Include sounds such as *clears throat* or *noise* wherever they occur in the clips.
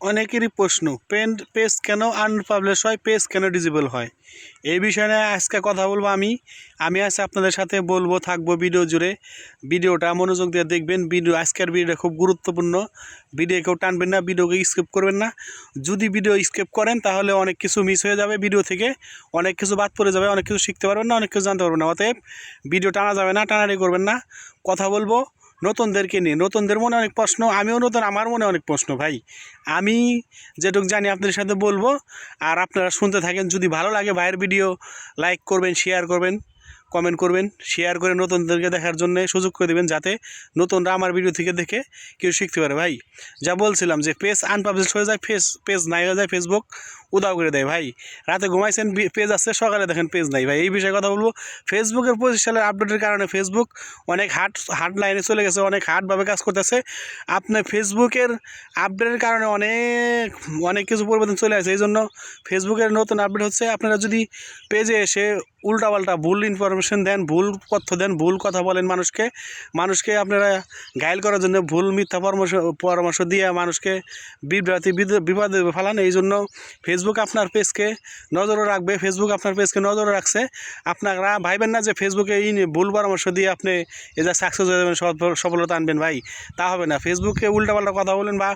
অনেকেরই প্রশ্ন, pen page কেন আনপাবলিশ হয় পেজ কেন ডিজেবল হয়? এই বিষয়ে নিয়ে আজকে কথা বলব আমি। আমি আজকে আপনাদের সাথে, বলব, থাকব ভিডিও জুড়ে। ভিডিওটা মনোযোগ দিয়ে দেখবেন। ভিডিও, আজকের ভিডিওটা খুব গুরুত্বপূর্ণ। ভিডিও কেউ টানবেন না, ভিডিওকে স্কিপ করবেন না। যদি ভিডিও স্কিপ করেন, তাহলে অনেক কিছু মিস হয়ে যাবে ভিডিও থেকে। অনেক কিছু বাদ পড়ে যাবে, অনেক কিছু শিখতে পারবেন না, অনেক কিছু জানতে পারবেন না। অতএব ভিডিও টানা যাবে না, টানাটানি করবেন না। কথা বলব নতুনদেরকে নিয়ে। নতুনদের মনে অনেক প্রশ্ন, আমিও নতুন, আমার মনে অনেক প্রশ্ন ভাই। আমি যেটুকু জানি আপনাদের সাথে বলব, আর আপনারা শুনতে থাকেন, যদি ভালো লাগে ভাইয়ের ভিডিও, লাইক করবেন, শেয়ার করবেন, কমেন্ট করবেন, শেয়ার করে নতুনদেরকে দেখার জন্য সুযোগ করে দেবেন, যাতে নতুনরা আমার ভিডিও থেকে দেখে কেউ শিখতে পারে ভাই। যা বলছিলাম যে পেজ আনপাবলিশ হয়ে যায় ফেস পেজ নাই হয়ে যায় ফেসবুক উদাও করে দেয় ভাই। রাতে ঘুমাইছেন পেজ আসছে, সকালে দেখেন পেজ নাই ভাই। এই বিষয়ে কথা বলব। ফেসবুকের পঁচিশ সালের আপডেটের কারণে ফেসবুক অনেক হার্ড হার্ড লাইনে চলে গেছে, অনেক হার্ডভাবে কাজ করতেছে। আপনার ফেসবুকের আপডেটের কারণে অনেক অনেক কিছু পরিবর্তন চলে আসে। এই জন্য ফেসবুকের নতুন আপডেট হচ্ছে, আপনারা যদি পেজে এসে উল্টাপাল্টা ভুল ইনফরমেশন দেন, ভুল তথ্য দেন, ভুল কথা বলেন মানুষকে মানুষকে আপনারা গাইল করার জন্য ভুল মিথ্যা পরামর্শ পরামর্শ দিয়ে মানুষকে বিভ্রান্তি বিদ- বিপদে ফেলান। এই জন্য ফেসবুক আপনার পেজকে নজরে রাখবে ফেসবুক আপনার পেজকে নজরে রাখছে। আপনারা ভাইবেন না যে ফেসবুকে এই ভুল পরামর্শ দিয়ে আপনি এজা সাকসেস হয়ে যাবেন সফলতা আনবেন ভাই। তা হবে না। ফেসবুকে উল্টাপাল্টা কথা বলেন বা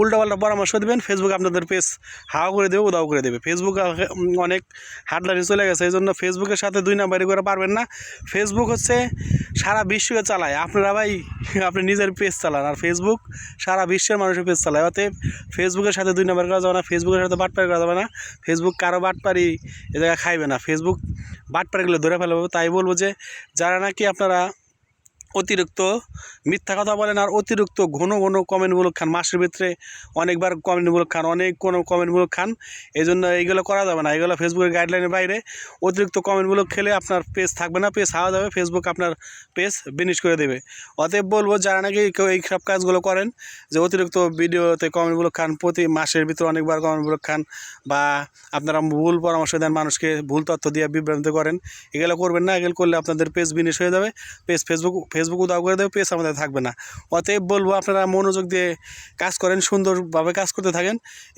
উল্টাপাল্টা পরামর্শ দেবেন ফেসবুক আপনাদের পেজ হাওয়া করে দেবে উদাও করে দেবে। ফেসবুক অনেক হার্ডলাইনে চলে গেছে, এই জন্য ফেসবুকের সাথে দুই নাম্বারি করে পারবেন না। ফেসবুক হচ্ছে সারা বিশ্বকে চালায়। আপনারা ভাই, আপনি নিজের পেজ চালান। আর ফেসবুক সারা বিশ্বের মানুষের পেজ চালায়। অতএব ফেসবুকের সাথে দুই নাম্বার করা যাবে না। ফেসবুকের সাথে বাটপারি করা যাবে না। ফেসবুক কারও বাটপারি এ জায়গায় খাইবে না। ফেসবুক বাটপারিগুলো ধরে ফেলবে। তাই বলব যে, যারা নাকি আপনারা অতিরিক্ত মিথ্যা কথা বলেন আর অতিরিক্ত ঘন ঘন কমেন্টগুলো খান। মাসের ভিতরে অনেকবার কমেন্টগুলো খান, অনেক কোনো কমেন্টগুলো খান এই জন্য এইগুলো করা যাবে না। এগুলো ফেসবুকের গাইডলাইনের বাইরে অতিরিক্ত কমেন্টগুলো খেলে আপনার পেজ থাকবে না পেজ হাওয়া যাবে ফেসবুক আপনার পেজ বিনিশ করে দেবে। অতএব বলব, যারা নাকি কেউ এই সব কাজগুলো করেন, যে অতিরিক্ত ভিডিওতে কমেন্টগুলো খান, প্রতি মাসের ভিতরে অনেকবার কমেন্টগুলো খান, বা আপনারা ভুল পরামর্শ দেন, মানুষকে ভুল তথ্য দিয়ে বিভ্রান্ত করেন, এগুলো করবেন না। এগুলো করলে আপনাদের পেজ বিনিশ হয়ে যাবে। পেজ ফেসবুক ফেসবুক উদাও করে দেবে, পেজ আমাদের থাকবে না। অতএব বলব আপনারা মনোযোগ দিয়ে কাজ করেন, সুন্দরভাবে কাজ করতে থাকেন।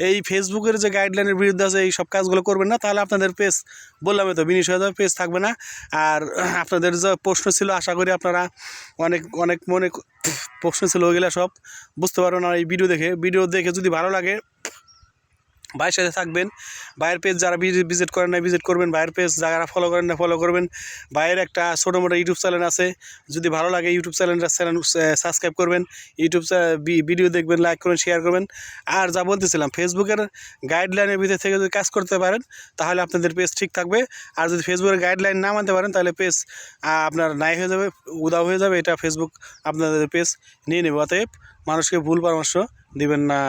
এই ফেসবুকের যে গাইডলাইনের বিরুদ্ধে আছে, এই সব কাজগুলো করবেন না, তাহলে আপনাদের পেজ বললামই তো, বিনিশ হয়ে যাবে, পেজ থাকবে না। আর *clears throat* আপনাদের যে প্রশ্ন ছিল, আশা করি আপনারা অনেক অনেক মনে প্রশ্ন ছিল ওইগুলো সব বুঝতে পারবেন আর এই ভিডিও দেখে। ভিডিও দেখে যদি ভালো লাগে ভাইয়ের সাথে থাকবেন। ভাইয়ের পেজ যারা ভিজিট করেন না ভিজিট করবেন। ভাইয়ের পেজ যারা ফলো করেন না ফলো করবেন। ভাইয়ের একটা ছোটো মোটো ইউটিউব চ্যানেল আছে। যদি ভালো লাগে ইউটিউব চ্যানেলটা চ্যানেল সাবস্ক্রাইব করবেন। ইউটিউব ভিডিও দেখবেন লাইক করবেন শেয়ার করবেন। আর যা বলতেছিলাম ফেসবুকের গাইডলাইনের ভিতর থেকে যদি কাজ করতে পারেন, তাহলে আপনাদের পেজ ঠিক থাকবে। আর যদি ফেসবুকের গাইডলাইন না মানতে পারেন, তাহলে পেজ আপনার নাই হয়ে যাবে, উদাও হয়ে যাবে। এটা ফেসবুক আপনাদের পেজ নিয়ে নেবে। অতএব মানুষকে ভুল পরামর্শ দিবেন না।